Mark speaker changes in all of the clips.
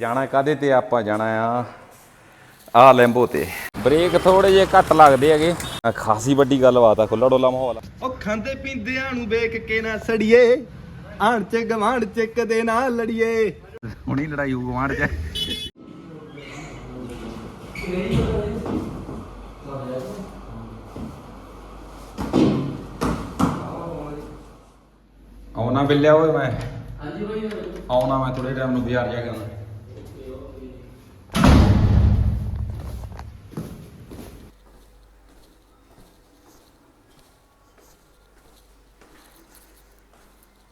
Speaker 1: ਜਾਣਾ ਕਾਦੇ ਤੇ? ਆਪਾਂ ਜਾਣਾ ਆ ਆ ਲੈਂਬੋ ਤੇ। ਬ੍ਰੇਕ ਥੋੜੇ ਜੇ ਘੱਟ ਲੱਗਦੇ ਹੈਗੇ। ਖਾਸੀ ਵੱਡੀ ਗੱਲਬਾਤ ਆ ਖੁੱਲਾ ਡੋਲਾ ਮਾਹੌਲ ਆ।
Speaker 2: ਉਹ ਖਾਂਦੇ ਪੀਂਦਿਆਂ ਨੂੰ ਵੇਖ ਕੇ ਨਾ ਸੜੀਏ। ਆਣ ਚ ਗਵਾਂਢ ਚ ਕਦੇ ਨਾ ਲੜੀਏ।
Speaker 1: ਹੁਣੀ ਲੜਾਈ ਹੋਊ ਗਵਾਂਢ ਚ। ਆਉਣਾ ਬਿੱਲਿਆ ਓਏ ਮੈਂ। ਹਾਂਜੀ ਭਾਈ ਆਉਣਾ ਮੈਂ ਥੋੜੇ ਟਾਈਮ ਨੂੰ ਬਾਜ਼ਾਰ ਜਾ ਕੇ ਆਉਣਾ।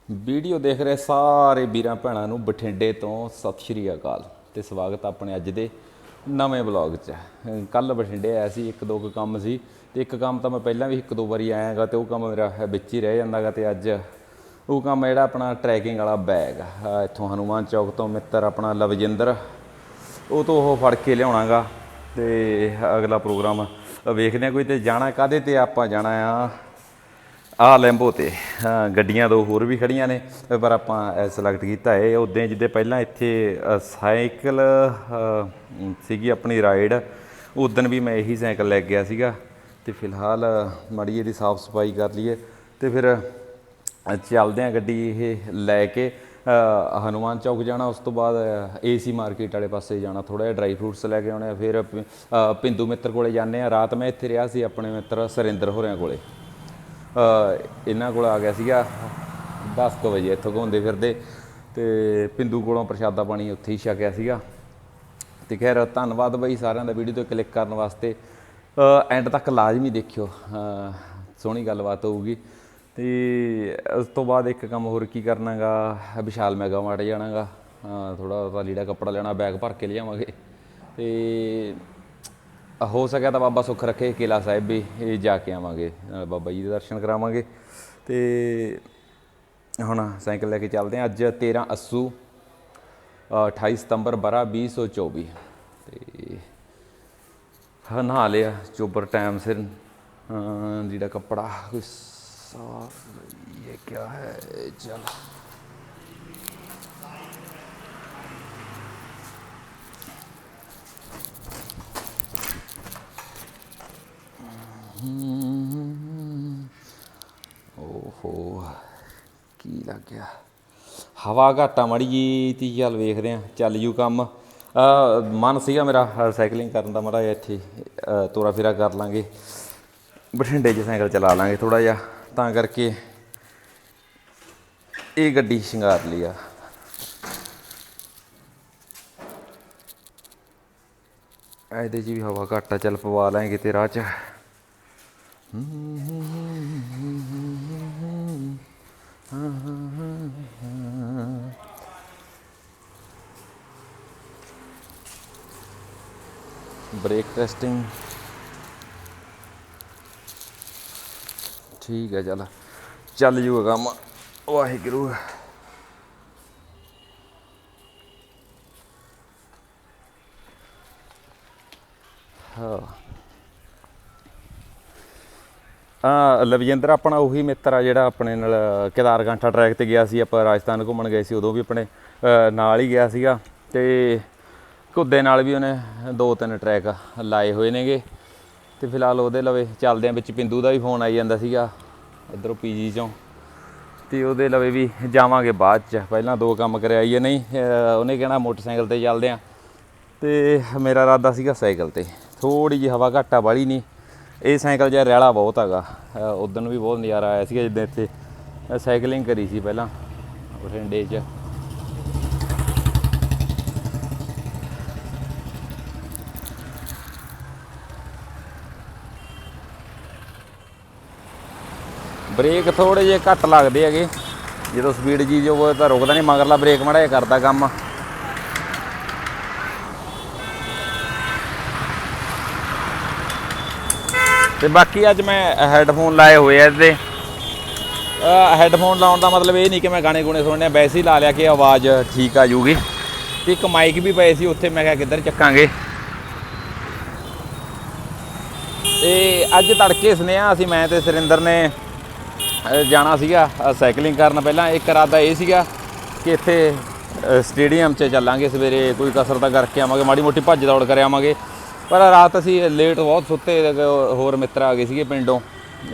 Speaker 1: ਵੀਡੀਓ ਦੇਖ ਰਹੇ ਸਾਰੇ ਵੀਰਾਂ ਭੈਣਾਂ ਨੂੰ ਬਠਿੰਡੇ ਤੋਂ ਸਤਿ ਸ਼੍ਰੀ ਅਕਾਲ ਤੇ ਸਵਾਗਤ ਆਪਣੇ ਅੱਜ ਦੇ ਨਵੇਂ ਬਲੌਗ 'ਚ। ਕੱਲ ਬਠਿੰਡੇ ਆਇਆ ਸੀ, ਇੱਕ ਦੋ ਕੁ ਕੰਮ ਸੀ ਤੇ ਇੱਕ ਕੰਮ ਤਾਂ ਮੈਂ ਪਹਿਲਾਂ ਵੀ ਇੱਕ ਦੋ ਵਾਰੀ ਆਇਆਗਾ ਤੇ ਉਹ ਕੰਮ ਮੇਰਾ ਵਿੱਚ ਹੀ ਰਹਿ ਜਾਂਦਾਗਾ ਤੇ ਅੱਜ ਉਹ ਕੰਮ ਜਿਹੜਾ ਆਪਣਾ ਟਰੈਕਿੰਗ ਵਾਲਾ ਬੈਗ ਆ ਇੱਥੋਂ ਹਨੂਮਾਨ ਚੌਕ ਤੋਂ ਮਿੱਤਰ ਆਪਣਾ ਲਵਜਿੰਦਰ, ਉਹ ਤੋਂ ਉਹ ਫੜ ਕੇ ਲਿਆਉਣਾਗਾ ਤੇ ਅਗਲਾ ਪ੍ਰੋਗਰਾਮ ਵੇਖਦੇ ਆ ਕੋਈ ਤੇ ਜਾਣਾ ਕਾਦੇ ਤੇ ਆਪਾਂ ਜਾਣਾ ਆ। ਆ ਲੈਂਬੋ ਤੇ। ਗੱਡੀਆਂ ਦੋ ਹੋਰ ਵੀ ਖੜੀਆਂ ਨੇ ਪਰ ਆਪਾਂ ਸਿਲੈਕਟ ਕੀਤਾ ਹੈ। ਉਦੋਂ ਜਿੱਦੇ ਪਹਿਲਾਂ ਇੱਥੇ ਸਾਈਕਲ ਸੀਗੀ ਆਪਣੀ ਰਾਈਡ ਉਦੋਂ ਵੀ ਮੈਂ ਇਹੀ ਸਾਈਕਲ ਲੈ ਕੇ ਗਿਆ ਸੀਗਾ। ਤੇ ਫਿਲਹਾਲ ਮੜੀ ਇਹਦੀ ਸਾਫ਼ ਸਫ਼ਾਈ ਕਰ ਲਈਏ। ਤੇ ਫਿਰ ਅ, ਚੱਲਦੇ ਆ ਗੱਡੀ ਇਹ ਲੈ ਕੇ। ਅ, ਹਨੂਮਾਨ ਚੌਕ ਜਾਣਾ ਉਸ ਤੋਂ ਬਾਅਦ ਏਸੀ ਮਾਰਕੀਟ ਵਾਲੇ ਪਾਸੇ ਜਾਣਾ। ਥੋੜਾ ਜਿਹਾ ਡਰਾਈ ਫਰੂਟਸ ਲੈ ਕੇ ਆਉਣੇ ਆ। ਫਿਰ ਪਿੰਦੂ ਮਿੱਤਰ ਕੋਲੇ ਜਾਂਦੇ ਆ ਰਾਤ ਮੈਂ ਇੱਥੇ ਰਿਹਾ ਸੀ ਆਪਣੇ ਮਿੱਤਰ ਸਰਿੰਦਰ ਹੋਰਿਆਂ ਕੋਲੇ। ਇਹਨਾਂ ਕੋਲ ਆ ਗਿਆ ਸੀਗਾ 10 ਕੁ ਵਜੇ, ਇੱਥੋਂ ਘੁੰਮਦੇ ਫਿਰਦੇ ਤੇ ਪਿੰਦੂ ਕੋਲੋਂ ਪ੍ਰਸ਼ਾਦਾ ਪਾਣੀ ਉੱਥੇ ਹੀ ਛਕਿਆ ਸੀਗਾ। ਤੇ ਖੈਰ, ਧੰਨਵਾਦ ਬਾਈ ਸਾਰਿਆਂ ਦਾ ਵੀਡੀਓ ਤੇ ਕਲਿੱਕ ਕਰਨ ਵਾਸਤੇ। ਐਂਡ ਤੱਕ ਲਾਜ਼ਮੀ ਦੇਖਿਓ। ਸੋਹਣੀ ਗੱਲਬਾਤ ਹੋਊਗੀ। ਤੇ ਉਸ ਤੋਂ ਬਾਅਦ ਇੱਕ ਕੰਮ ਹੋਰ ਕੀ ਕਰਨਾਗਾ? ਵਿਸ਼ਾਲ ਮੈਗਾ ਮਾਰਟ ਜਾਣਾਗਾ। ਥੋੜਾ ਉਹਦਾ ਲੀੜਾ ਕੱਪੜਾ ਲੈਣਾ ਬੈਗ ਭਰ ਕੇ ਲਿਆਵਾਂਗੇ। ਤੇ ਹੋ ਸਕਿਆ ਤਾਂ ਬਾਬਾ ਸੁੱਖ ਰੱਖੇ ਕਿਲਾ ਸਾਹਿਬ ਵੀ ਇਹ ਜਾ ਕੇ ਆਵਾਂਗੇ ਨਾਲ ਬਾਬਾ ਜੀ ਦੇ ਦਰਸ਼ਨ ਕਰਾਵਾਂਗੇ। ਤੇ ਹੁਣ ਸਾਈਕਲ ਲੈ ਕੇ ਚੱਲਦੇ ਹਾਂ ਅੱਜ 13 ਅੱਸੂ ਅ, 28 ਸਤੰਬਰ ਬਰਾ 2024 ਤੇ ਹਾਂ ਨਹਾ ਲਿਆ ਚੋਬਰ ਟਾਈਮ ਸਿਰ ਜਿਹੜਾ ਕੱਪੜਾ ਕੋਈ ਸਾਫ਼ ਇਹ ਕੀ ਹੈ ਚਲ। ਓਹੋ ਕੀ ਲੱਗ ਗਿਆ? ਹਵਾ ਘਾਟਾ ਮੜੀ ਜੀ ਤੀ ਚੱਲ ਵੇਖਦੇ ਆ ਚੱਲ ਜੂ ਕੰਮ। ਮਨ ਸੀਗਾ ਮੇਰਾ ਸਾਈਕਲਿੰਗ ਕਰਨ ਦਾ ਮੜਾ ਇੱਥੇ ਅ, ਤੋਰਾ ਫੇਰਾ ਕਰ ਲਾਂਗੇ। ਬਠਿੰਡੇ 'ਚ ਸਾਈਕਲ ਚਲਾ ਲਾਂਗੇ ਥੋੜਾ ਜਿਹਾ ਤਾਂ ਕਰਕੇ ਇਹ ਗੱਡੀ ਸ਼ਿੰਗਾਰ ਲਈ ਆ। ਇਹਦੇ 'ਚ ਵੀ ਹਵਾ ਘੱਟ ਆ ਚੱਲ ਪਵਾ ਲਾਂਗੇ ਕਿਤੇ ਰਾਹ 'ਚ। ਬ੍ਰੇਕ ਟੈਸਟਿੰਗ ਠੀਕ ਹੈ ਚੱਲ ਚੱਲ ਜੂਗਾ ਕੰਮ ਵਾਹਿਗੁਰੂ ਲਵਜਿੰਦਰ ਆਪਣਾ ਉਹੀ ਮਿੱਤਰ ਆ ਜਿਹੜਾ ਆਪਣੇ ਨਾਲ ਕੇਦਾਰਗੰਠਾ ਟਰੈਕ ਤੇ ਗਿਆ ਸੀ, ਆਪਾਂ ਰਾਜਸਥਾਨ ਘੁੰਮਣ ਗਏ ਸੀ, ਉਦੋਂ ਵੀ ਆਪਣੇ ਨਾਲ ਹੀ ਗਿਆ ਸੀਗਾ ਤੇ ਘੁੱਦੇ ਨਾਲ ਵੀ ਉਹਨੇ ਦੋ ਤਿੰਨ ਟਰੈਕ ਲਾਏ ਹੋਏ ਨੇਗੇ ਤੇ ਫਿਲਹਾਲ ਉਹਦੇ ਲਵੇ ਚੱਲਦੇ ਆ ਵਿੱਚ ਪਿੰਦੂ ਦਾ ਵੀ ਫੋਨ ਆਈ ਜਾਂਦਾ ਸੀਗਾ ਇਧਰੋਂ ਪੀਜੀ ਚੋਂ ਤੇ ਉਹਦੇ ਲਵੇ ਵੀ ਜਾਵਾਂਗੇ ਬਾਅਦ ਚ, ਪਹਿਲਾਂ ਦੋ ਕੰਮ ਕਰਿਆ ਆਈਏ ਨਹੀਂ ਉਹਨੇ ਕਹਿਣਾ ਮੋਟਰਸਾਈਕਲ ਤੇ ਚੱਲਦੇ ਆ ਤੇ ਮੇਰਾ ਇਰਾਦਾ ਸੀਗਾ ਸਾਈਕਲ ਤੇ। ਥੋੜੀ ਜਿਹੀ ਹਵਾ ਘਾਟਾ ਵਾਲੀ ਨਹੀਂ ਇਹ ਸਾਈਕਲ ਜਿਹਾ ਰੈਲਾ ਬਹੁਤ ਹੈਗਾ। ਉਦੋਂ ਵੀ ਬਹੁਤ ਨਜ਼ਾਰਾ ਆਇਆ ਸੀਗਾ ਜਿੱਦਾਂ ਇੱਥੇ ਅ, ਸਾਈਕਲਿੰਗ ਕਰੀ ਸੀ ਪਹਿਲਾਂ ਬਠਿੰਡੇ 'ਚ। ਬ੍ਰੇਕ ਥੋੜੇ ਜਿਹੇ ਘੱਟ ਲੱਗਦੇ ਹੈਗੇ। ਜਦੋਂ ਸਪੀਡ ਜੀ ਜੋ ਤਾਂ ਰੁਕਦਾ ਨਹੀਂ ਮਗਰਲਾ ਬ੍ਰੇਕ ਮੜਾ ਜਿਹਾ ਕਰਦਾ ਕੰਮ। ਤੇ ਬਾਕੀ ਅੱਜ ਮੈਂ ਹੈੱਡਫੋਨ ਲਾਏ ਹੋਏ ਆ ਇਹਦੇ। ਹੈੱਡਫੋਨ ਲਾਉਣ ਦਾ ਮਤਲਬ ਇਹ ਨਹੀਂ ਕਿ ਮੈਂ ਗਾਣੇ ਗੁਣੇ ਸੁਣਨੇ ਆ, ਵੈਸੇ ਹੀ ਲਾ ਲਿਆ ਕਿ ਆਵਾਜ਼ ਠੀਕ ਆ ਜੂਗੀ। ਤੇ ਇੱਕ ਮਾਈਕ ਵੀ ਪਏ ਸੀ ਉੱਥੇ ਮੈਂ ਕਿਹਾ ਕਿੱਧਰ ਚੱਕਾਂਗੇ। ਤੇ ਅੱਜ ਤੜਕੇ ਸੁਨੇਹਾ ਅਸੀਂ ਮੈਂ ਤੇ ਸੁਰਿੰਦਰ ਨੇ ਜਾਣਾ ਸੀਗਾ ਸਾਈਕਲਿੰਗ ਕਰਨ ਪਹਿਲਾਂ। ਇੱਕ ਇਰਾਦਾ ਇਹ ਸੀਗਾ ਕਿ ਇੱਥੇ ਸਟੇਡੀਅਮ 'ਚ ਚੱਲਾਂਗੇ ਸਵੇਰੇ ਕੋਈ ਕਸਰਤ ਕਰਕੇ ਆਵਾਂਗੇ ਮਾੜੀ ਮੋਟੀ ਭੱਜ ਦੌੜ ਕਰ ਆਵਾਂਗੇ ਪਰ ਰਾਤ ਅਸੀਂ ਲੇਟ ਬਹੁਤ ਸੁੱਤੇ ਹੋਰ ਮਿੱਤਰ ਆ ਗਏ ਸੀਗੇ ਪਿੰਡੋਂ,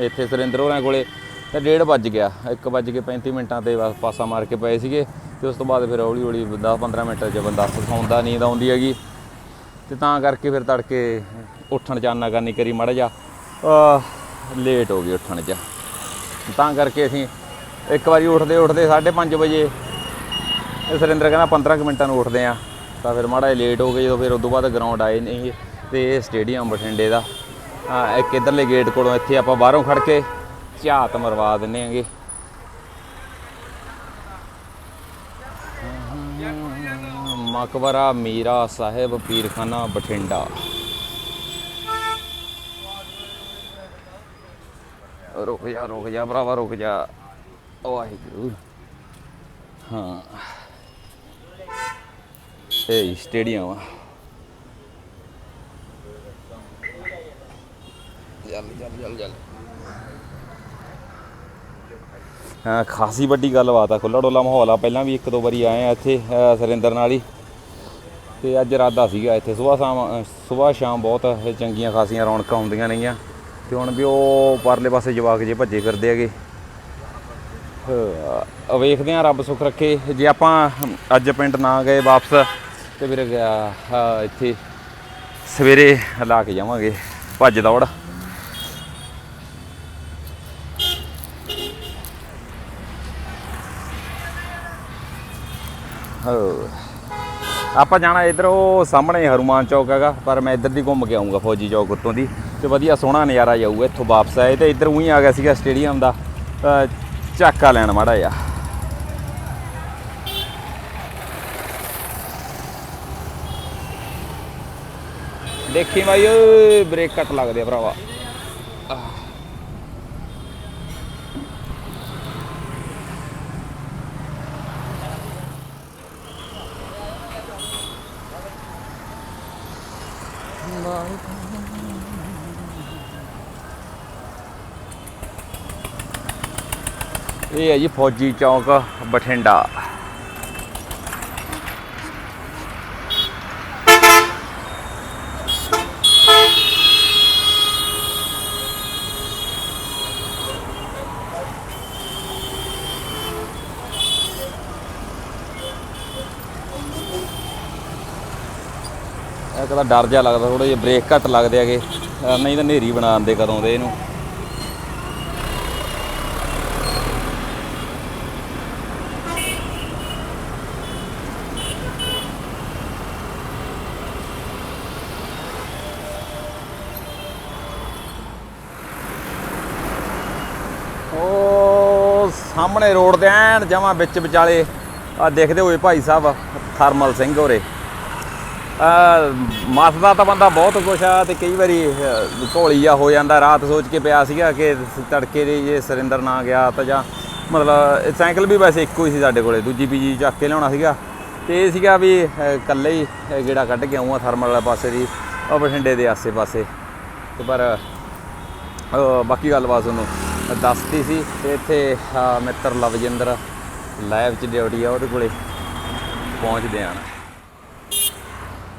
Speaker 1: ਇੱਥੇ ਸੁਰਿੰਦਰ ਹੋਰਾਂ ਕੋਲੇ, ਤਾਂ ਡੇਢ ਵੱਜ ਗਿਆ 1 ਵੱਜ ਕੇ 35 ਮਿੰਟਾਂ ਤੇ ਬਸ ਪਾਸਾ ਮਾਰ ਕੇ ਪਏ ਸੀਗੇ, ਤੇ ਉਸ ਤੋਂ ਬਾਅਦ ਫਿਰ ਹੌਲੀ ਹੌਲੀ 10 15 ਮਿੰਟ ਚ ਬੰਦਾ ਸੌਂਦਾ, ਨੀਂਦ ਆਉਂਦੀ ਹੈਗੀ, ਤੇ ਤਾਂ ਕਰਕੇ ਫਿਰ ਤੜਕੇ ਉੱਠਣ ਚ ਆਨਾ ਕਰਨੀ ਕਰੀ ਮੜ ਜਾ ਲੇਟ ਹੋ ਗਈ ਉੱਠਣ ਚ। ਤਾਂ ਕਰਕੇ ਅਸੀਂ ਇੱਕ ਵਾਰੀ ਉੱਠਦੇ ਉੱਠਦੇ 5:30 ਵਜੇ ਇਹ ਸੁਰਿੰਦਰ ਕਹਿੰਦਾ 15 ਕੁ ਮਿੰਟਾਂ ਨੂੰ ਉੱਠਦੇ ਆ, ਤਾਂ ਫਿਰ ਮਾੜਾ ਜਿਹਾ ਲੇਟ ਹੋ ਗਏ, ਜਦੋਂ ਫਿਰ ਉਦੋਂ ਬਾਅਦ ਗਰਾਊਂਡ ਆਏ ਨਹੀਂ ਤੇ ਇਹ ਸਟੇਡੀਅਮ ਬਠਿੰਡੇ ਦਾ। ਇੱਕ ਇਧਰਲੇ ਗੇਟ ਕੋਲੋਂ ਇੱਥੇ ਆਪਾਂ ਬਾਹਰੋਂ ਖੜ ਕੇ ਝਾਤ ਮਰਵਾ ਦਿੰਨੇ ਆਂਗੇ ਮਕਬਰਾ ਮੀਰਾ ਸਾਹਿਬ ਪੀਰਖਾਨਾ ਬਠਿੰਡਾ। ਰੁਕ ਜਾ ਰੁਕ ਜਾ ਭਰਾਵਾ, ਰੁਕ ਜਾ। ਵਾਹਿਗੁਰੂ। ਹਾਂ। ਇਹ ਸਟੇਡੀਅਮ ਆ। ਚੱਲ ਚੱਲ ਚੱਲ ਚੱਲ। ਹਾਂ ਖਾਸੀ ਵੱਡੀ ਗੱਲਬਾਤ ਆ ਖੁੱਲਾ ਡੋਲਾ ਮਾਹੌਲ ਆ। ਪਹਿਲਾਂ ਵੀ ਇੱਕ ਦੋ ਵਾਰੀ ਆਏ ਆ ਇੱਥੇ ਅ, ਸੁਰਿੰਦਰ ਨਾਲ ਹੀ। ਤੇ ਅੱਜ ਇਰਾਦਾ ਸੀਗਾ ਇੱਥੇ। ਸਵੇਰ ਸ਼ਾਮ ਸਵੇਰ ਸ਼ਾਮ ਬਹੁਤ ਚੰਗੀਆਂ ਖਾਸੀਆਂ ਰੌਣਕਾਂ ਹੁੰਦੀਆਂ ਨੇਗੀਆਂ ਤੇ ਹੁਣ ਵੀ ਉਹ ਪਰਲੇ ਪਾਸੇ ਜਵਾਕ ਜੇ ਭੱਜੇ ਫਿਰਦੇ ਹੈਗੇ। ਵੇਖਦੇ ਆ ਰੱਬ ਸੁੱਖ ਰੱਖੇ। ਜੇ ਆਪਾਂ ਅੱਜ ਪਿੰਡ ਨਾ ਗਏ ਵਾਪਸ ਤੇ ਫਿਰ ਇੱਥੇ ਸਵੇਰੇ ਲਾ ਕੇ ਜਾਵਾਂਗੇ। ਭੱਜ ਦੌੜ। ਹੋ ਆਪਾਂ ਜਾਣਾ ਇਧਰ ਉਹ ਸਾਹਮਣੇ ਹਰੂਮਾਨ ਚੌਕ ਹੈਗਾ ਪਰ ਮੈਂ ਇੱਧਰ ਦੀ ਘੁੰਮ ਕੇ ਆਉਂਗਾ ਫੌਜੀ ਚੌਕ ਉੱਤੋਂ ਦੀ। ਤੇ ਵਧੀਆ ਸੋਹਣਾ ਨਜ਼ਾਰਾ ਜਾਊਗਾ ਇੱਥੋਂ ਵਾਪਸ ਆਏ ਤੇ ਇੱਧਰ ਉਹੀ ਆ ਗਿਆ ਸੀਗਾ ਸਟੇਡੀਅਮ ਦਾ ਅ, ਝਾਕਾ ਲੈਣ ਮਾੜਾ ਜਿਹਾ। ਦੇਖੀ ਬਾਈ ਓਏ ਬ੍ਰੇਕ ਕੱਟ ਲੱਗਦੇ ਆ ਭਰਾਵਾ। ਇਹ ਹੈ ਜੀ ਫੌਜੀ ਚੌਂਕ ਬਠਿੰਡਾ। ਇਹ ਕਦਾ ਡਰ ਜਿਹਾ ਲੱਗਦਾ ਥੋੜਾ ਜਿਹਾ, ਬ੍ਰੇਕ ਘੱਟ ਲੱਗਦੇ ਹੈਗੇ। ਅਹ ਨਹੀਂ ਤਾਂ ਨੇਰੀ ਬਣਾ ਦਿੰਦੇ ਕਦੋਂ ਦੇ ਇਹਨੂੰ ਉਹ ਸਾਹਮਣੇ ਰੋਡ ਦੇ ਐਨ ਜਮਾ ਵਿੱਚ ਵਿਚਾਲੇ ਆ ਦੇਖਦੇ ਹੋਏ ਭਾਈ ਸਾਹਿਬ ਥਰਮਲ ਸਿੰਘ ਹੋਰੇ। ਆ ਮੱਸਦਾ ਤਾਂ ਬੰਦਾ ਬਹੁਤ ਕੁਛ ਆ ਤੇ ਕਈ ਵਾਰੀ ਅਹ, ਆ ਹੋ ਜਾਂਦਾ ਰਾਤ ਸੋਚ ਕੇ ਪਿਆ ਸੀਗਾ ਕਿ ਤੜਕੇ ਦੇ ਜੇ ਸਰਿੰਦਰ ਨਾ ਗਿਆ ਤਾਂ ਜਾਂ ਮਤਲਬ ਸਾਈਕਲ ਵੀ ਵੈਸੇ ਇੱਕੋ ਹੀ ਸੀ ਸਾਡੇ ਕੋਲੇ ਦੂਜੀ ਬੀਜੀ ਚੱਕ ਕੇ ਲਿਆਉਣਾ ਸੀਗਾ। ਤੇ ਇਹ ਸੀਗਾ ਵੀ ਇਕੱਲੇ ਹੀ ਗੇੜਾ ਕੱਢ ਕੇ ਆਉਂਗਾ ਥਰਮਲ ਵਾਲੇ ਪਾਸੇ ਦੀ ਉਹ ਬਠਿੰਡੇ ਦੇ ਆਸੇ ਪਾਸੇ ਤੇ ਪਰ ਬਾਕੀ ਗੱਲਬਾਤ ਤੁਹਾਨੂੰ ਦੱਸਤੀ ਸੀ ਤੇ ਇੱਥੇ ਮਿੱਤਰ ਲਵਜਿੰਦਰ ਲਾਈਵ ਚ ਡਿਊਟੀ ਆ, ਉਹਦੇ ਕੋਲੇ ਪਹੁੰਚਦੇ ਆਂ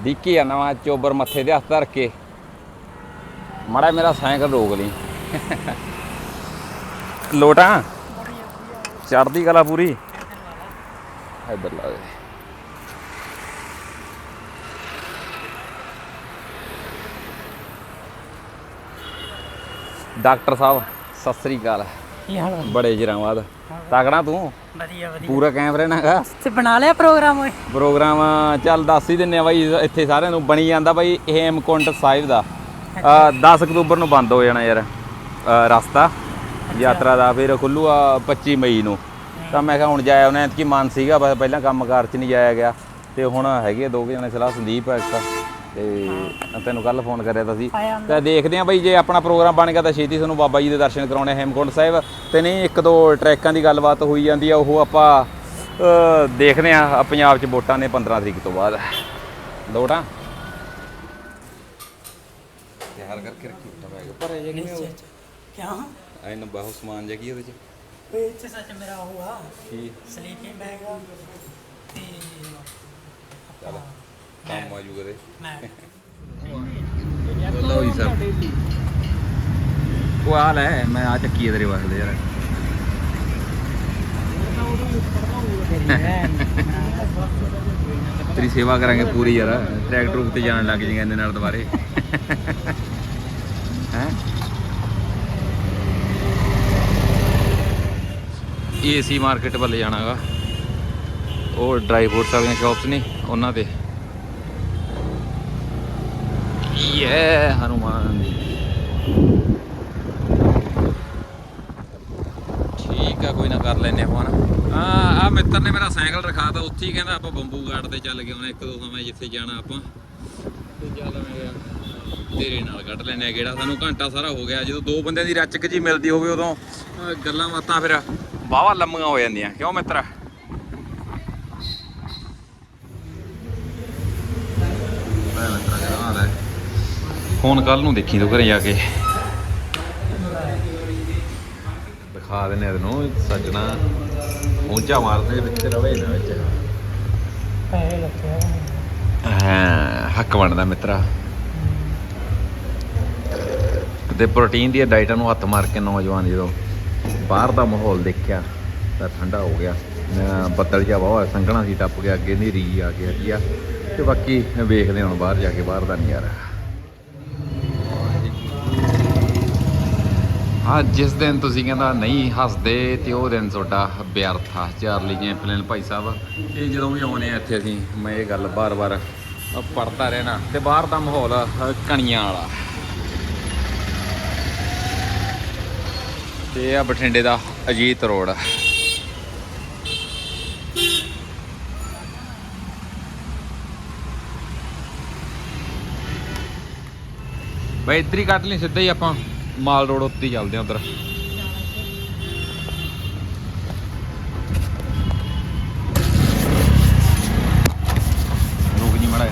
Speaker 1: ਦਿੱਕੀ ਆ, ਨਵਾਂ ਚੋਬਰ ਮੱਥੇ ਦੇ ਹੱਥ ਧਰ ਕੇ। ਮੜਾ ਮੇਰਾ ਸਾਈਕਲ ਰੋਕ ਲਈ। ਲੋਟਾਂ? ਚੜਦੀ ਕਲਾ ਪੂਰੀ? ਇੱਧਰ ਲਾ ਦੇ। ਡਾਕਟਰ ਸਾਹਿਬ ਸਤਿ ਸ੍ਰੀ ਅਕਾਲ।
Speaker 3: ਕੀ ਹਾਲ ਆ?
Speaker 1: ਬੜੇ ਚਿਰਾਂ ਬਾਅਦ। ਤਕੜਾ ਤੂੰ?
Speaker 3: ਵਧੀਆ ਵਧੀਆ।
Speaker 1: ਪੂਰਾ ਕੈਮਰੇ ਨਾਗਾ
Speaker 3: ਤੇ ਬਣਾ ਲਿਆ ਪ੍ਰੋਗਰਾਮ ਓਏ?
Speaker 1: ਪ੍ਰੋਗਰਾਮ ਚੱਲ ਦੱਸ ਹੀ ਦਿੰਨੇ ਆ ਬਾਈ ਇੱਥੇ ਸਾਰਿਆਂ ਨੂੰ ਬਣੀ ਜਾਂਦਾ ਬਾਈ ਹੇਮਕੁੰਟ ਸਾਹਿਬ ਦਾ। 10 ਅਕਤੂਬਰ ਨੂੰ ਬੰਦ ਹੋ ਜਾਣਾ ਯਾਰ ਰਸਤਾ। ਯਾਤਰਾ ਦਾ ਫਿਰ ਖੁੱਲੂਆ 25 ਮਈ ਨੂੰ। ਤਾਂ ਮੈਂ ਕਿਹਾ ਹੁਣ ਜਾਇਆ ਉਹਨਾਂ ਕਿ ਮਨ ਸੀਗਾ ਬਸ ਪਹਿਲਾਂ ਕੰਮਕਾਰ 'ਚ ਨਹੀਂ ਜਾਇਆ ਗਿਆ। ਤੇ ਹੁਣ ਹੈਗੇ ਦੋ ਜਣੇ ਸਲਾਹ ਸੰਦੀਪ ਹੈ ਇੱਕ ਤੇ ਤੈਨੂੰ ਕੱਲ ਫੋਨ ਕਰਿਆ ਤਾਂ ਸੀ। ਤਾਂ ਦੇਖਦੇ ਆਂ ਬਈ ਜੇ ਆਪਣਾ ਪ੍ਰੋਗਰਾਮ ਬਣ ਗਿਆ ਤਾਂ ਛੇਤੀ ਤੁਹਾਨੂੰ ਬਾਬਾ ਜੀ ਦੇ ਦਰਸ਼ਨ ਕਰਾਉਣੇ ਹੇਮਕੁੰਟ ਸਾਹਿਬ। ਤੇ ਨਹੀਂ ਇੱਕ ਦੋ ਟਰੈਕਾਂ ਦੀ ਗੱਲਬਾਤ ਹੋਈ ਜਾਂਦੀ ਆ ਉਹ ਆਪਾਂ ਦੇਖਦੇ ਆ ਪੰਜਾਬ 'ਚ ਵੋਟਾਂ ਨੇ 15 ਤਰੀਕ ਤੋਂ ਬਾਅਦ। ਲੋਟਾਂ ਤਿਆਰ ਕਰਕੇ ਰੱਖੀ ਉੱਟਾ ਬੈਗ। ਪਰ ਇਹ ਕਿਵੇਂ
Speaker 3: ਕਿਆ
Speaker 1: ਐਨ ਬਹੁਤ ਸਮਾਨ ਜਿਹਾ ਕੀ ਉਹਦੇ 'ਚ?
Speaker 3: ਇੱਥੇ ਸੱਚ ਮੇਰਾ ਉਹ ਆ
Speaker 1: ਕੀ?
Speaker 3: ਸਲੀਪਿੰਗ ਬੈਗ ਤੇ
Speaker 1: ਚੱਲ। ਕੰਮ ਆ ਜੂ ਲਓ ਸਰ ਉਹ ਆ ਲੈ ਮੈਂ ਆ ਚੱਕੀ ਤੇਰੇ ਵਾਸਤੇ ਯਾਰ। ਤੇਰੀ ਸੇਵਾ ਕਰਾਂਗੇ ਪੂਰੀ ਯਾਰ। ਟਰੈਕਟਰ ਉੱਤੇ ਜਾਣ ਲੱਗ ਜਾਏਗਾ ਇਹਦੇ ਨਾਲ ਦੁਬਾਰੇ। ਹੈ? ਏਸੀ ਮਾਰਕੀਟ ਵੱਲ ਜਾਣਾਗਾ। ਉਹ ਡਰਾਈ ਫਰੂਟਸ ਵਾਲੀਆਂ ਸ਼ਾਪਸ ਨੇ ਉਹਨਾਂ ਤੇ। ਯੇ ਹਨੂਮਾਨ ਠੀਕ ਆ, ਕੋਈ ਨਾ ਕਰ ਲੈਨੇ ਆਪਾਂ ਨਾ ਆ ਆ ਮਿੱਤਰ ਨੇ ਮੇਰਾ ਸਾਈਕਲ ਰਖਾਤਾ, ਉੱਥੇ ਹੀ ਕਹਿੰਦਾ ਆਪਾਂ ਬੰਬੂ ਗਾਰਡ ਤੇ ਚੱਲ ਗਏ ਹੁਣ ਇੱਕ ਦੋ ਸਮੇਂ ਜਿੱਥੇ ਜਾਣਾ ਆਪਾਂ। ਤੇ ਚੱਲ ਤੇਰੇ ਨਾਲ ਕੱਢ ਲੈਨੇ ਆ ਗੇੜਾ। ਸਾਨੂੰ ਘੰਟਾ ਸਾਰਾ ਹੋ ਗਿਆ, ਜਦੋਂ ਦੋ ਬੰਦਿਆਂ ਦੀ ਰਚਕ ਜੀ ਮਿਲਦੀ ਹੋਵੇ ਉਦੋਂ ਗੱਲਾਂ ਬਾਤਾਂ ਫਿਰ ਵਾਹਵਾ ਲੰਮੀਆਂ ਹੋ ਜਾਂਦੀਆਂ। ਕਿਉਂ ਮਿੱਤਰ ਮੈਂ ਮਿੱਤਰ ਕਹਿੰਦਾ ਲੈ ਫੋਨ ਕੱਲ ਨੂੰ ਦੇਖੀ ਤੂੰ ਘਰੇ ਜਾ ਕੇ। ਦਿਖਾ ਦਿੰਨੇ ਤੈਨੂੰ ਸੱਜਣਾ ਉੱਚਾ ਮਾਰਦੇ ਵਿੱਚ ਰਵੇ ਨਾ ਵਿੱਚ।
Speaker 3: ਪੈਸੇ ਲੱਗੇ
Speaker 1: ਹਾਂ ਹੱਕ ਬਣਦਾ ਮਿੱਤਰਾ। ਤੇ ਪ੍ਰੋਟੀਨ ਦੀਆਂ ਡਾਈਟਾਂ ਨੂੰ ਹੱਥ ਮਾਰ ਕੇ ਨੌਜਵਾਨ ਜਦੋਂ ਬਾਹਰ ਦਾ ਮਾਹੌਲ ਦੇਖਿਆ ਤਾਂ ਠੰਡਾ ਹੋ ਗਿਆ। ਬੱਦਲ ਜਿਹਾ ਬਹੁਤ ਸੰਘਣਾ ਸੀ ਟੱਪ ਗਿਆ ਅੱਗੇ ਹਨੇਰੀ ਆ ਗਿਆ ਕੀ ਆ। ਤੇ ਬਾਕੀ ਵੇਖਦੇ ਹਾਂ ਹੁਣ ਬਾਹਰ ਜਾ ਕੇ ਬਾਹਰ ਦਾ ਨਜ਼ਾਰਾ। ਹਾਂ ਜਿਸ ਦਿਨ ਤੁਸੀਂ ਕਹਿੰਦਾ ਨਹੀਂ ਹੱਸਦੇ ਤੇ ਉਹ ਦਿਨ ਤੁਹਾਡਾ ਵਿਅਰਥ ਆ। ਚਾਰਲੀ ਜੈਂਪਲਨ ਭਾਈ ਸਾਹਿਬ। ਇਹ ਜਦੋਂ ਵੀ ਆਉਨੇ ਆ ਇੱਥੇ ਅਸੀਂ ਮੈਂ ਇਹ ਗੱਲ ਬਾਰ-ਬਾਰ ਪੜਦਾ ਰਹਿਣਾ ਤੇ ਬਾਹਰ ਦਾ ਮਾਹੌਲ ਅ, ਕਣੀਆਂ ਵਾਲਾ। ਤੇ ਇਹ ਆ ਬਠਿੰਡੇ ਦਾ ਅਜੀਤ ਰੋਡ। ਬਈ ਇੱਧਰ ਹੀ ਕੱਢ ਲਈ ਸਿੱਧਾ ਹੀ ਆਪਾਂ। ਮਾਲ ਰੋਡ ਉੱਤੇ ਚੱਲਦੇ ਆ ਉਧਰ। ਰੁਕ ਜੀ ਮੜਾ ਹੈ?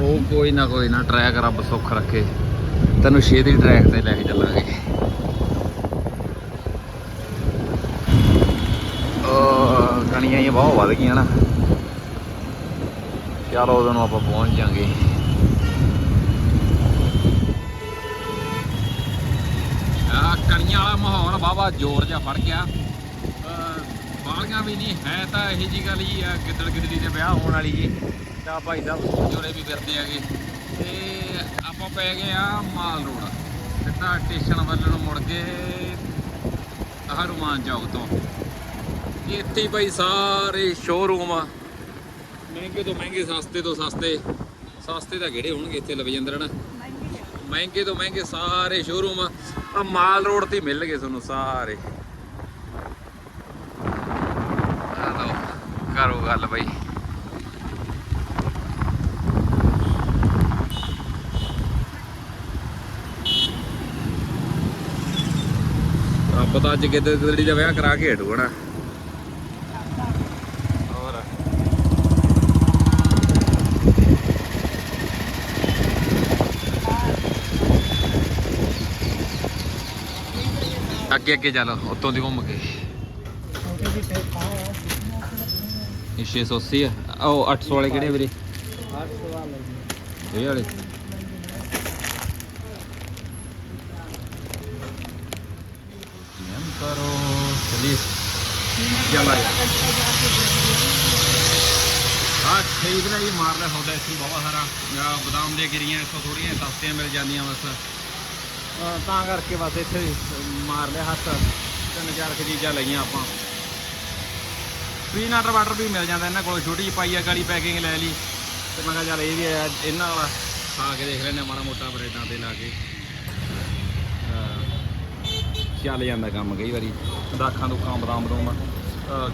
Speaker 1: ਉਹ ਕੋਈ ਨਾ ਕੋਈ ਨਾ ਟਰੈਕ ਰੱਬ ਸੁੱਖ ਰੱਖੇ। ਤੈਨੂੰ ਛੇਤੀ ਟਰੈਕ ਤੇ ਲੈ ਕੇ ਚੱਲਾਂਗੇ। ਉਹ ਕਣੀਆਂ ਹੀ ਬਹੁਤ ਵੱਧ ਗਈਆਂ ਨਾ। ਚਲੋ ਉਦੋਂ ਆਪਾਂ ਪਹੁੰਚ ਜਾਾਂਗੇ। ਕਣੀਆਂ ਵਾਲਾ ਮਾਹੌਲ ਬਾਬਾ ਜ਼ੋਰ ਜਿਹਾ ਫੜ ਗਿਆ। ਬਾਲੀਆਂ ਵੀ ਨਹੀਂ, ਹੈ ਤਾਂ ਇਹੀ ਜੀ ਗੱਲ ਹੀ ਆ ਗਿੱਦੜ ਗਿੱਦੜੀ ਦੇ ਵਿਆਹ ਹੋਣ ਵਾਲੀ ਜੀ। ਤਾਂ ਭਾਈ ਸਾਹਿਬ ਜੋਰੇ ਵੀ ਫਿਰਦੇ ਆਗੇ ਤੇ ਆਪਾਂ ਪੈ ਗਏ ਆ ਮਾਲ ਰੋਡ। ਸਿੱਧਾ ਸਟੇਸ਼ਨ ਵੱਲ ਨੂੰ ਮੁੜ ਕੇ ਹਰੂਮਾਨ ਚੌਕ ਤੋਂ। ਇੱਥੇ ਭਾਈ ਸਾਰੇ ਸ਼ੋਰੂਮ ਆ। ਮਹਿੰਗੇ ਤੋਂ ਮਹਿੰਗੇ, ਸਸਤੇ ਤੋਂ ਸਸਤੇ। ਸਸਤੇ ਤਾਂ ਕਿਹੜੇ ਹੋਣਗੇ ਇੱਥੇ ਲਵਜਿੰਦਰ ਨਾ ਮਹਿੰਗੇ ਤੋਂ ਮਹਿੰਗੇ ਸਾਰੇ ਸ਼ੋਰੂਮ ਆ ਮਾਲ ਰੋਡ ਤੇ ਹੀ ਮਿਲਣਗੇ ਤੁਹਾਨੂੰ ਸਾਰੇ। ਕਰੋ ਗੱਲ ਬਈ। ਰੱਬ ਤਾਂ ਅੱਜ ਕਿਤੇ ਕਿਦੜੀ ਦਾ ਵਿਆਹ ਕਰਾ ਕੇ ਹਟੂ ਹਣਾ ਅੱਗੇ ਅੱਗੇ ਚੱਲ, ਉੱਤੋਂ ਦੀ ਘੁੰਮ ਕੇ। ਇਹ 680 ਆ। ਉਹ 800 ਵਾਲੇ ਕਿਹੜੇ ਵੀਰੇ? ਇਹ ਵਾਲੇ। ਕਰੋ ਚਲਿਏ ਚਲਾ ਆ ਖਰੀਦ ਲਈ ਮਾਰ ਲੈ ਸੌਦਾ ਇੱਥੇ ਬਹੁਤ ਸਾਰਾ। ਬਦਾਮ ਦੇ ਗਿਰੀਆਂ, ਇੱਥੋਂ ਥੋੜੀਆਂ ਸਸਤੀਆਂ ਮਿਲ ਜਾਂਦੀਆਂ ਬਸ। ਤਾਂ ਕਰਕੇ ਬਸ ਇੱਥੇ ਮਾਰ ਲਿਆ ਹੱਥ। ਤਿੰਨ ਚਾਰ ਕੁ ਚੀਜ਼ਾਂ ਲਈਆਂ ਆਪਾਂ। ਪੀਨਟ ਵਾਟਰ ਵੀ ਮਿਲ ਜਾਂਦਾ ਇਹਨਾਂ ਕੋਲ। ਛੋਟੀ ਜਿਹੀ ਪਾਈਆ ਕਾਲੀ ਪੈਕਿੰਗ ਲੈ ਲਈ। ਤੇ ਮੈਂ ਕਿਹਾ ਚੱਲ ਇਹ ਵੀ ਆ, ਇਹਨਾਂ ਵਾਲਾ। ਖਾ ਕੇ ਦੇਖ ਲੈਂਦੇ ਹਾਂ ਮਾੜਾ ਮੋਟਾ ਬਰੇਡਾਂ ਤੇ ਲਾ ਕੇ। ਚੱਲ ਜਾਂਦਾ ਕੰਮ ਕਈ ਵਾਰੀ। ਦਾਖਾਂ ਦੁੱਖਾਂ ਬਦਾਮ ਬਦਾਮ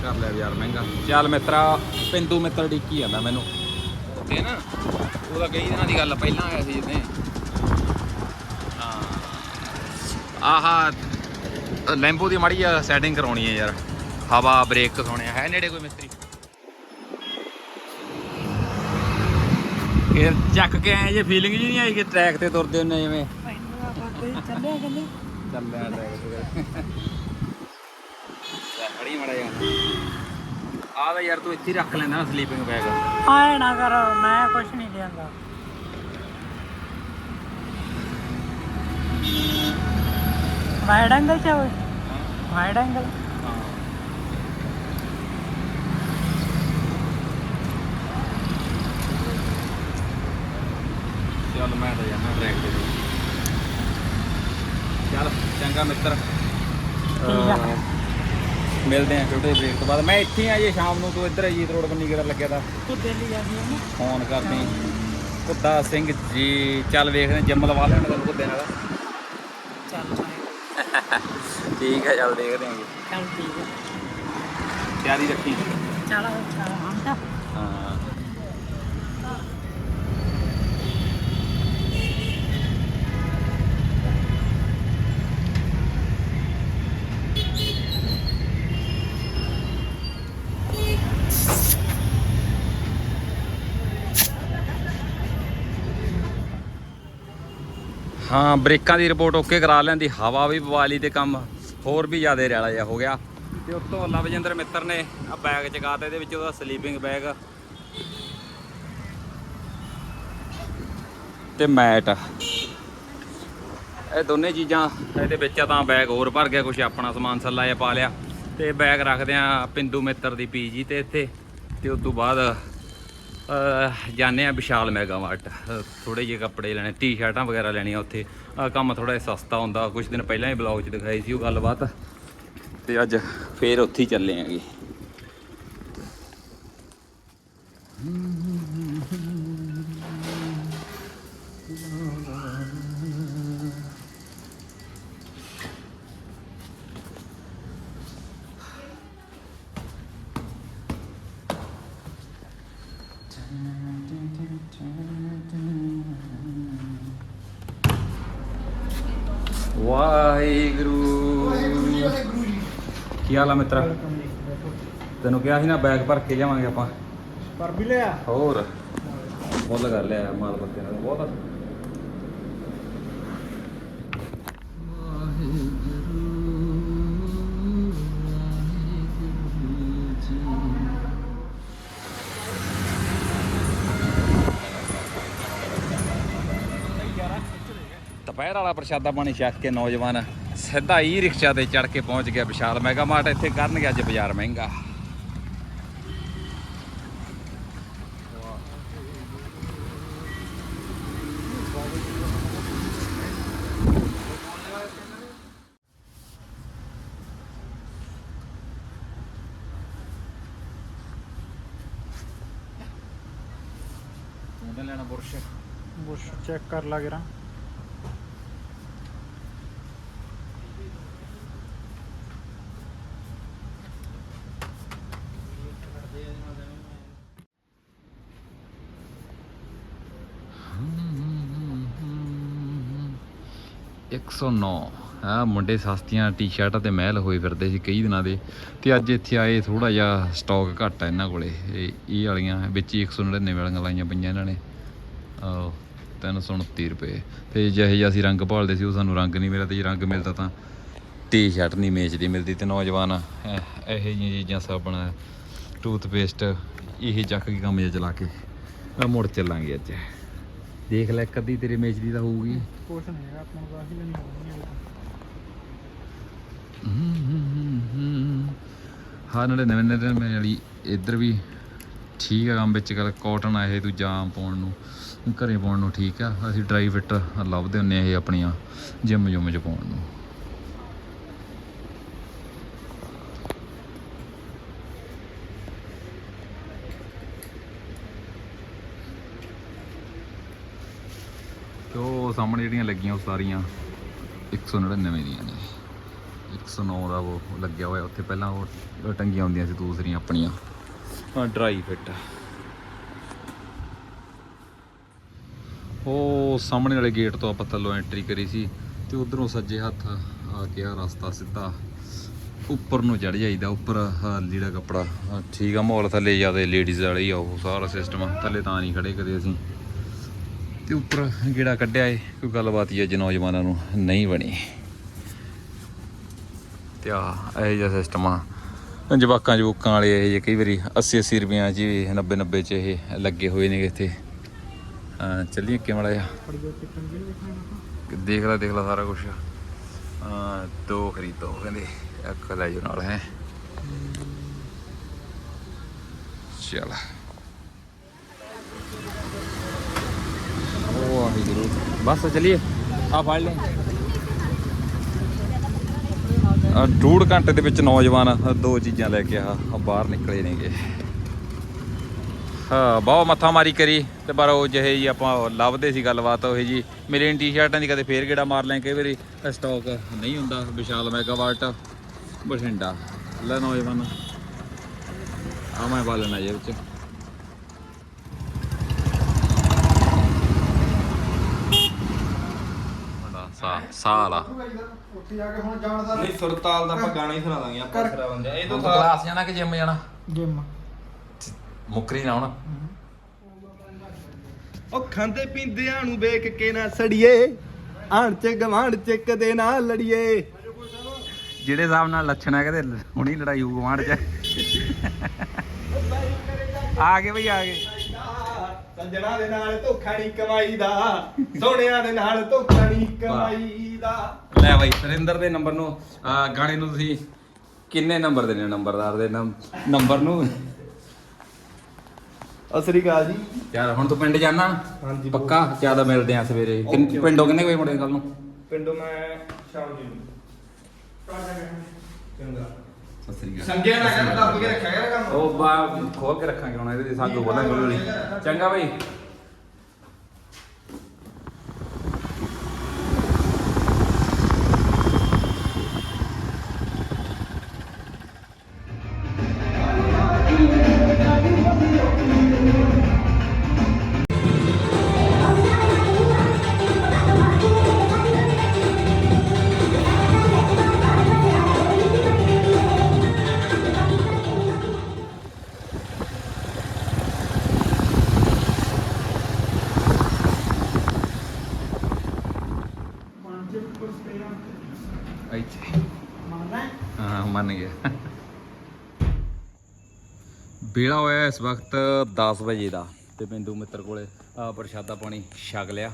Speaker 1: ਕਰ ਲਿਆ ਯਾਰ ਮਹਿੰਗਾ। ਚੱਲ ਮਿੱਤਰਾ ਪਿੰਦੂ ਮਿੱਤਰ ਡਿੱਕੀ ਜਾਂਦਾ ਮੈਨੂੰ। ਉੱਥੇ ਨਾ? ਉਹਦਾ ਕਈ ਦਿਨਾਂ ਦੀ ਗੱਲ ਪਹਿਲਾਂ ਆਇਆ ਸੀ ਜਿੱਦੇ ਆਹਾ, ਲੈਂਬੋ ਦੀ ਮਾੜੀ ਆ ਸੈਟਿੰਗ ਕਰਾਉਣੀ ਹੈ ਯਾਰ। ਹਵਾ ਬ੍ਰੇਕ ਕਸਾਉਣੇ ਆ। ਹੈ ਨੇੜੇ ਕੋਈ ਮਿਸਤਰੀ? ਇਹ ਚੱਕ ਕੇ ਆਏ ਜੇ ਫੀਲਿੰਗ ਜੀ ਨਹੀਂ ਆਈ ਕਿ ਟਰੈਕ ਤੇ ਤੁਰਦੇ ਹੁੰਨੇ ਜਿਵੇਂ?
Speaker 3: ਚੱਲਿਆ ਕਹਿੰਦੇ
Speaker 1: ਚੱਲਿਆ ਟਰੈਕ ਤੇ। ਖੜੀ ਮੜਾ ਜਾ ਆ ਵੇ ਯਾਰ, ਤੂੰ ਇੱਥੇ ਹੀ ਰੱਖ ਲੈਂਦਾ ਨਾ ਸਲੀਪਿੰਗ ਬੈਗ
Speaker 3: ਆਏ ਨਾ ਕਰ, ਮੈਂ ਕੁਛ ਨਹੀਂ ਲਿਆਂਦਾ। ਵਾਈਡ ਐਂਗਲ ਚ ਹੋਵੇ ਵਾਈਡ ਐਂਗਲ
Speaker 1: ਚੱਲ ਮੈਂ ਤਾਂ ਜਾਣਾ ਟਰੈਕ ਤੇ ਚੱਲ ਚੰਗਾ ਮਿੱਤਰ।
Speaker 3: ਠੀਕ ਆ।
Speaker 1: ਅਹ ਮਿਲਦੇ ਆਂ ਛੋਟੇ ਬ੍ਰੇਕ ਤੋਂ ਬਾਅਦ। ਮੈਂ ਇੱਥੇ ਹੀ ਆ ਜੇ ਸ਼ਾਮ ਨੂੰ ਤੂੰ ਇੱਧਰ ਅਜੀਤ ਰੋਡ ਬੰਨੀ ਕਿਹੜਾ ਲੱਗਿਆ ਦਾ
Speaker 3: ਤੂੰ ਦਿੱਲੀ ਜਾਂਦੀ ਹੈ ਨਾ?
Speaker 1: ਫੋਨ ਕਰਦੀ ਸਿੰਘ ਜੀ। ਚੱਲ ਵੇਖਦੇ ਜਿੰਮ ਲਵਾ ਲੈਣ ਦਾ ਕੁੱਦੇ ਨਾਲ।
Speaker 3: ਚੱਲ।
Speaker 1: ਠੀਕ ਹੈ ਚੱਲ ਦੇਖਦੇ ਆਂਗੇ
Speaker 3: ਚੱਲ ਠੀਕ ਹੈ।
Speaker 1: ਤਿਆਰੀ ਰੱਖੀ।
Speaker 3: ਚੱਲ ਚੱਲ ਤਾਂ
Speaker 1: ਹਾਂ। ਹਾਂ, ਬ੍ਰੇਕਾਂ ਦੀ ਰਿਪੋਰਟ ਓਕੇ ਕਰਾ ਲੈਂਦੀ, ਹਵਾ ਵੀ ਪਵਾ ਲਈ ਤੇ ਕੰਮ ਹੋਰ ਵੀ ਜ਼ਿਆਦਾ ਰੈਲਾ ਜਿਹਾ ਹੋ ਗਿਆ। ਤੇ ਉੱਤੋਂ ਲਵਜਿੰਦਰ ਮਿੱਤਰ ਨੇ ਆ ਬੈਗ ਚਕਾਤਾ ਇਹਦੇ ਵਿੱਚ ਉਹਦਾ ਸਲੀਪਿੰਗ ਬੈਗ ਤੇ ਮੈਟ ਇਹ ਦੋਨੇ ਚੀਜ਼ਾਂ ਇਹਦੇ ਵਿੱਚ ਤਾਂ ਬੈਗ ਹੋਰ ਭਰ ਗਿਆ, ਕੁਛ ਆਪਣਾ ਸਮਾਨ ਸੱਲਾ ਜਿਹਾ ਪਾ ਲਿਆ। ਤੇ ਬੈਗ ਰੱਖਦੇ ਆ ਪਿੰਦੂ ਮਿੱਤਰ ਦੀ ਪੀਜੀ ਤੇ ਇੱਥੇ, ਤੇ ਉਸ ਤੋਂ ਬਾਅਦ ਅਹ, ਜਾਂਦੇ ਆ ਵਿਸ਼ਾਲ ਮੈਗਾ ਮਾਰਟ ਥੋੜੇ ਜਿਹੇ ਕੱਪੜੇ ਲੈਣੇ ਟੀ-ਸ਼ਰਟਾਂ ਵਗੈਰਾ ਲੈਣੀਆਂ ਉੱਥੇ। ਕੰਮ ਥੋੜਾ ਜਿਹਾ ਸਸਤਾ ਹੁੰਦਾ ਕੁਝ ਦਿਨ ਪਹਿਲਾਂ ਹੀ ਬਲੌਗ 'ਚ ਦਿਖਾਈ ਸੀ ਉਹ ਗੱਲਬਾਤ। ਤੇ ਅੱਜ ਫੇਰ ਉੱਥੇ ਹੀ ਚੱਲੇ ਆਂਗੇ। ਵਾਹਿਗੁਰੂ। ਕੀ ਹਾਲ ਆ ਮਿੱਤਰਾ? ਤੈਨੂੰ ਕਿਹਾ ਸੀ ਨਾ ਬੈਗ ਭਰ ਕੇ ਜਾਵਾਂਗੇ ਆਪਾਂ।
Speaker 3: ਪਰ ਵੀ ਲਿਆ।
Speaker 1: ਹੋਰ। ਮੁੱਲ ਕਰ ਲਿਆ ਮਾਲ ਪੱਤੇ ਨਾਲ। ਬਹੁਤ ਵਾਲਾ ਪ੍ਰਸ਼ਾਦਾ ਪਾਣੀ ਛਕ ਕੇ ਨੌਜਵਾਨ ਸਿੱਧਾ ਹੀ ਰਿਕਸ਼ਾ ਤੇ ਚੜ ਕੇ ਪਹੁੰਚ ਗਿਆ ਵਿਸ਼ਾਲ ਮੈਗਾ ਮਾਰਟ। ਇੱਥੇ ਕਰਨਗੇ ਅੱਜ ਬਾਜ਼ਾਰ ਮਹਿੰਗਾ। ਲੈਣਾ ਬੁਰਸ਼।
Speaker 3: ਬੁਸ਼ ਚੈੱਕ ਕਰ ਲਾ ਗਰਾ
Speaker 1: ਇੱਕ 109 ਆ ਮੁੰਡੇ ਸਸਤੀਆਂ ਟੀ-ਸ਼ਰਟਾਂ ਤੇ ਮਹਿਲ ਹੋਏ ਫਿਰਦੇ ਸੀ ਕਈ ਦਿਨਾਂ ਦੇ। ਤੇ ਅੱਜ ਇੱਥੇ ਆਏ ਥੋੜਾ ਜਿਹਾ ਸਟਾਕ ਘੱਟ ਆ ਇਹਨਾਂ ਕੋਲੇ। ਇਹ ਵਾਲੀਆਂ, ਵਿੱਚ ਹੀ 199 ਵਾਲੀਆਂ ਲਾਈਆਂ ਪਈਆਂ ਇਹਨਾਂ ਨੇ। ਆਹ 329 ਰੁਪਏ। ਤੇ ਜਿਹੇ ਜਿਹਾ ਅਸੀਂ ਰੰਗ ਭਾਲਦੇ ਸੀ, ਉਹ ਸਾਨੂੰ ਰੰਗ ਨਹੀਂ ਮਿਲਦਾ ਤੇ ਜੇ ਰੰਗ ਮਿਲਦਾ ਤਾਂ ਟੀ-ਸ਼ਰਟ ਨਹੀਂ ਮੇਚਦੀ ਮਿਲਦੀ ਤੇ ਨੌਜਵਾਨ, ਇਹੋ ਜਿਹੀਆਂ ਚੀਜ਼ਾਂ ਸਾਬਣ ਟੂਥਪੇਸਟ ਇਹ ਚੱਕ ਕੇ ਕੰਮ ਜਿਹਾ ਚਲਾ ਕੇ ਆ ਮੁੜ ਚੱਲਾਂਗੇ ਅੱਜ। ਦੇਖ ਲੈ ਇੱਕ ਅੱਧੀ ਤੇਰੇ ਮੇਚਦੀ ਤਾਂ ਹੋਊਗੀ।
Speaker 3: ਕੁਛ ਨਹੀਂ ਹੈਗਾ ਆਪਾਂ ਨੂੰ ਕਾਹੀ ਲੈਣੀ ਹੋਣੀ ਹੈ
Speaker 1: ਹਾਂ ਨਾਲੇ ਨਵੇਂ ਨਵੇਂ ਮੈਂ ਵਾਲੀ ਇੱਧਰ ਵੀ ਠੀਕ ਆ ਕੰਮ ਵਿੱਚ ਗੱਲ ਕਾਟਨ ਆ ਇਹ ਦੂਜਾ ਆਮ ਪਾਉਣ ਨੂੰ ਘਰੇ ਪਾਉਣ ਨੂੰ ਠੀਕ ਆ। ਅਸੀਂ ਡਰਾਈ ਫਿੱਟ ਲੱਭਦੇ ਹੁੰਨੇ ਆ ਇਹ ਆਪਣੀਆਂ ਜਿਮ ਜੁਮ ਚ ਪਾਉਣ ਨੂੰ ਤੇ ਉਹ ਸਾਹਮਣੇ ਜਿਹੜੀਆਂ ਲੱਗੀਆਂ ਉਹ ਸਾਰੀਆਂ 199 ਦੀਆਂ ਨੇ। 109 ਦਾ ਉਹ ਲੱਗਿਆ ਹੋਇਆ ਉੱਥੇ ਪਹਿਲਾਂ ਉਹ ਟੰਗੀਆਂ ਹੁੰਦੀਆਂ ਸੀ ਦੂਸਰੀਆਂ ਆਪਣੀਆਂ। ਡਰਾਈ ਫਿੱਟ ਉਹ ਸਾਹਮਣੇ ਵਾਲੇ ਗੇਟ ਤੋਂ ਆਪਾਂ ਥੱਲੋਂ ਐਂਟਰੀ ਕਰੀ ਸੀ ਤੇ ਉਧਰੋਂ ਸੱਜੇ ਹੱਥ ਆ ਕੇ ਆ ਰਸਤਾ ਸਿੱਧਾ ਉੱਪਰ ਨੂੰ ਚੜ ਜਾਈਦਾ ਉੱਪਰ ਆਹ ਲੀੜਾ ਕੱਪੜਾ। ਠੀਕ ਆ ਮਾਹੌਲ ਥੱਲੇ ਜ਼ਿਆਦਾ ਲੇਡੀਜ਼ ਵਾਲਾ ਹੀ ਆ ਉਹ ਸਾਰਾ ਸਿਸਟਮ ਥੱਲੇ ਤਾਂ ਨਹੀਂ ਖੜੇ ਕਦੇ ਅਸੀਂ। ਤੇ ਉੱਪਰ ਗੇੜਾ ਕੱਢਿਆ ਏ, ਕੋਈ ਗੱਲਬਾਤ ਹੀ ਅੱਜ ਨੌਜਵਾਨਾਂ ਨੂੰ ਨਹੀਂ ਬਣੀ। ਤੇ ਆ ਇਹ ਜਿਹਾ ਸਿਸਟਮ ਆ। ਜਵਾਕਾਂ ਜਵੂਕਾਂ ਵਾਲੇ ਇਹ ਜੇ ਕਈ ਵਾਰੀ 80 80 ਰੁਪਈਆਂ ਚ ਵੀ 90 90 ਚ ਇਹ ਲੱਗੇ ਹੋਏ ਨੇ ਇੱਥੇ। ਚੱਲੀਏ ਕਿਵੇਂ ਵਾਲਾ ਦੇਖ ਲੈ ਦੇਖ ਲੈ ਸਾਰਾ ਕੁਝ ਹਾਂ, ਦੋ ਖਰੀਦੋ, ਕਹਿੰਦੇ ਇੱਕ ਲੈ ਜਾਓ ਨਾਲ, ਹੈ। ਚਲ। ਉਹ ਜ਼ਰੂਰ। ਬਸ ਚਲਿਏ ਆ ਫੜ ਲੈ। ਆ ਘੰਟੇ ਦੇ ਵਿੱਚ ਨੌਜਵਾਨ ਦੋ ਚੀਜ਼ਾਂ ਲੈ ਕੇ ਆ ਬਾਹਰ ਨਿਕਲੇ ਨੇਗੇ। ਹਾਂ, ਬਹੁਤ ਮੱਥਾ ਮਾਰੀ ਕਰੀ, ਤੇ ਪਰ ਉਹ ਜਿਹੇ ਜੀ ਆਪਾਂ ਲੱਭਦੇ ਸੀ ਗੱਲਬਾਤ, ਉਹ ਜੀ। ਮੇਰੇ ਟੀ-ਸ਼ਰਟਾਂ ਦੀ ਕਦੇ ਫੇਰ ਗੇੜਾ ਮਾਰ ਲੈ ਕਈ ਵਾਰੀ ਸਟਾਕ ਨਹੀਂ ਹੁੰਦਾ, ਵਿਸ਼ਾਲ ਮੈਗਾਵਾਟ ਬਠਿੰਡਾ। ਲੈ ਨੌਜਵਾਨ ਆ ਮੈਂ ਪਾ ਲੈਣਾ ਜੇ ਵਿੱਚ। ਬੜਾ ਸਾ ਸਾਲਾ
Speaker 2: ਉੱਥੇ ਜਾ ਕੇ ਹੁਣ ਜਾਣ ਦਾ ਨਹੀਂ ਸੁਰਤਾਲ ਦਾ ਆਪਾਂ ਗਾਣਾ ਹੀ ਸੁਣਾ ਦਾਂਗੇ ਆਪਾਂ ਸਿਰਾ ਬੰਦੇ। ਇਹ ਤੋਂ
Speaker 1: ਕਲਾਸ ਜਾਣਾ ਕਿ ਜਿਮ ਜਾਣਾ?
Speaker 3: ਜਿਮ।
Speaker 1: ਮੁੱਕਰੀ ਨਾ ਹੁਣ।
Speaker 2: ਉਹ ਖਾਂਦੇ ਪੀਂਦਿਆਂ ਨੂੰ ਵੇਖ ਕੇ ਨਾ ਸੜੀਏ ਆਣ ਚ ਗਵਾਂਢ ਚ ਕਦੇ ਨਾ ਲੜੀਏ।
Speaker 1: ਜਿਹੜੇ ਹਿਸਾਬ ਨਾਲ ਲੱਛਣ ਹੈ ਕਹਿੰਦੇ ਹੁਣੀ ਲੜਾਈ ਹੋਊ ਗਵਾਂਢ ਚ। ਆ ਗਏ ਬਈ ਆ ਗਏ।
Speaker 2: ਸੱਜਣਾ ਦੇ ਨਾਲ ਧੋਖਾ ਨਹੀਂ ਕਮਾਈਦਾ ਸੋਹਣਿਆਂ ਦੇ ਨਾਲ ਧੋਖਾ ਨਹੀਂ ਕਮਾਈਦਾ
Speaker 1: ਲੈ ਬਾਈ ਸਰਿੰਦਰ ਦੇ ਨੰਬਰ ਨੂੰ ਅਹ ਗਾਣੇ ਨੂੰ ਤੁਸੀਂ ਕਿੰਨੇ ਨੰਬਰ ਦੇਣੇ ਨੰਬਰਦਾਰ ਦੇ ਨੰਬਰ ਨੂੰ।
Speaker 2: ਅਸਰੀ ਅਕਾਲ ਜੀ।
Speaker 1: ਯਾਰ ਹੁਣ ਤੂੰ ਪਿੰਡ ਜਾਣਾ?
Speaker 2: ਹਾਂਜੀ,
Speaker 1: ਪੱਕਾ? ਜ਼ਿਆਦਾ ਮਿਲਦੇ ਆ ਸਵੇਰੇ। ਕਿੰਨ-
Speaker 2: Okay,
Speaker 1: ਪਿੰਡੋਂ ਕਿੰਨੇ ਕੋਈ ਮੁੜੇ ਕੱਲ ਨੂੰ?
Speaker 2: ਪਿੰਡੋਂ ਮੈਂ ਸ਼ਾਮ ਜੀ ਨੂੰ। ਚੰਗਾ।
Speaker 1: ਸਤਿ ਸ੍ਰੀ ਅਕਾਲ।
Speaker 2: ਸੰਗਿਆ ਨਾ ਕਰ ਦੱਬ ਕੇ ਰੱਖਿਆ ਕਰ ਕੰਮ।
Speaker 1: ਉਹ ਬਾ ਖੋਲ ਕੇ ਰੱਖਾਂਗੇ ਹੁਣ ਇਹਦੇ ਸਾਗੋ ਬੋਲਾਂਗੇ ਚੰਗਾ ਬਾਈ। ਇੱਥੇ ਹਾਂ ਮੰਨ ਗਿਆ ਬੇੜਾ ਹੋਇਆ ਇਸ ਵਕਤ 10 ਵਜੇ ਦਾ ਤੇ ਬਿੰਦੂ ਮਿੱਤਰ ਕੋਲੇ ਆ ਪ੍ਰਸ਼ਾਦਾ ਪਾਣੀ ਛਕ ਲਿਆ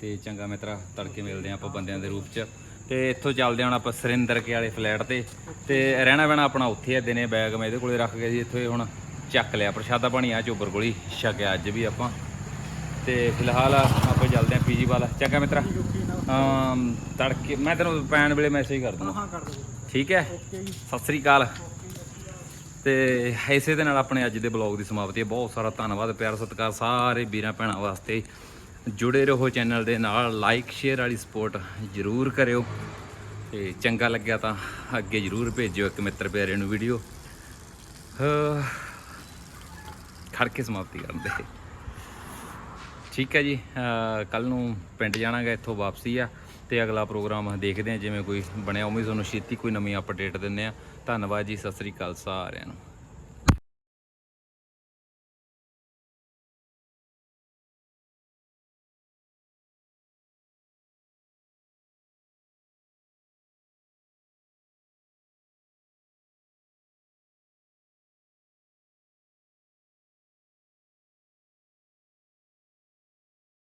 Speaker 1: ਤੇ ਚੰਗਾ ਮਿੱਤਰਾ ਤੜਕੇ ਮਿਲਦੇ ਆ ਆਪਾਂ ਬੰਦਿਆਂ ਦੇ ਰੂਪ ਚ ਤੇ ਇੱਥੋਂ ਚੱਲਦੇ ਹਾਂ ਹੁਣ ਆਪਾਂ ਸਰਿੰਦਰ ਕੇ ਵਾਲੇ ਫਲੈਟ ਤੇ ਤੇ ਰਹਿਣਾ ਬਹਿਣਾ ਆਪਣਾ ਉੱਥੇ ਆ ਦਿਨੇ ਬੈਗ ਮੈਂ ਇਹਦੇ ਕੋਲੇ ਰੱਖ ਗਿਆ ਸੀ ਇੱਥੇ ਹੁਣ ਚੱਕ ਲਿਆ ਪ੍ਰਸ਼ਾਦਾ ਪਾਣੀ ਆ ਚੋਬਰ ਕੋਲੀ ਛਕਿਆ ਅੱਜ ਵੀ ਆਪਾਂ ਤੇ ਫਿਲਹਾਲ ਆਪਾਂ ਚੱਲਦੇ ਆਂ ਪੀਜੀ ਵਾਲਾ ਚੰਗਾ ਮਿੱਤਰਾ ਤੜਕੇ ਮੈਂ ਤੈਨੂੰ ਪੈਣ ਵੇਲੇ ਮੈਸੇਜ ਕਰ ਦੂੰਗਾ
Speaker 3: ਹਾਂ ਕਰ ਦੋ
Speaker 1: ਠੀਕ ਹੈ? ਸਤਿ ਸ੍ਰੀ ਅਕਾਲ। ਤੇ ਇਸੇ ਦੇ ਨਾਲ ਆਪਣੇ ਅੱਜ ਦੇ ਬਲੌਗ ਦੀ ਸਮਾਪਤੀ ਹੈ। ਬਹੁਤ ਸਾਰਾ ਧੰਨਵਾਦ ਪਿਆਰ ਸਤਿਕਾਰ ਸਾਰੇ ਵੀਰਾਂ ਭੈਣਾਂ ਵਾਸਤੇ। ਜੁੜੇ ਰਹੋ ਚੈਨਲ ਦੇ ਨਾਲ। ਲਾਈਕ ਸ਼ੇਅਰ ਵਾਲੀ ਸਪੋਰਟ ਜ਼ਰੂਰ ਕਰਿਓ। ਤੇ ਚੰਗਾ ਲੱਗਿਆ ਤਾਂ ਅੱਗੇ ਜ਼ਰੂਰ ਭੇਜਿਓ ਇੱਕ ਮਿੱਤਰ ਪਿਆਰੇ ਨੂੰ ਵੀਡੀਓ ਖੜ ਕੇ ਸਮਾਪਤੀ ਕਰਨ ਦੇ ਠੀਕ ਹੈ ਜੀ ਕੱਲ ਨੂੰ ਪਿੰਡ ਜਾਣਾਗਾ, ਇੱਥੋਂ ਵਾਪਸੀ ਆ ਤੇ ਅਗਲਾ ਪ੍ਰੋਗਰਾਮ ਦੇਖਦੇ ਆ ਜਿਵੇਂ ਕੋਈ ਬਣਿਆ, ਉਵੇਂ ਤੁਹਾਨੂੰ ਛੇਤੀ ਕੋਈ ਨਵੀਂ ਅਪਡੇਟ ਦਿੰਨੇ ਆ ਧੰਨਵਾਦ ਜੀ, ਸਤਿ ਸ੍ਰੀ ਅਕਾਲ ਸਾਰਿਆਂ ਨੂੰ।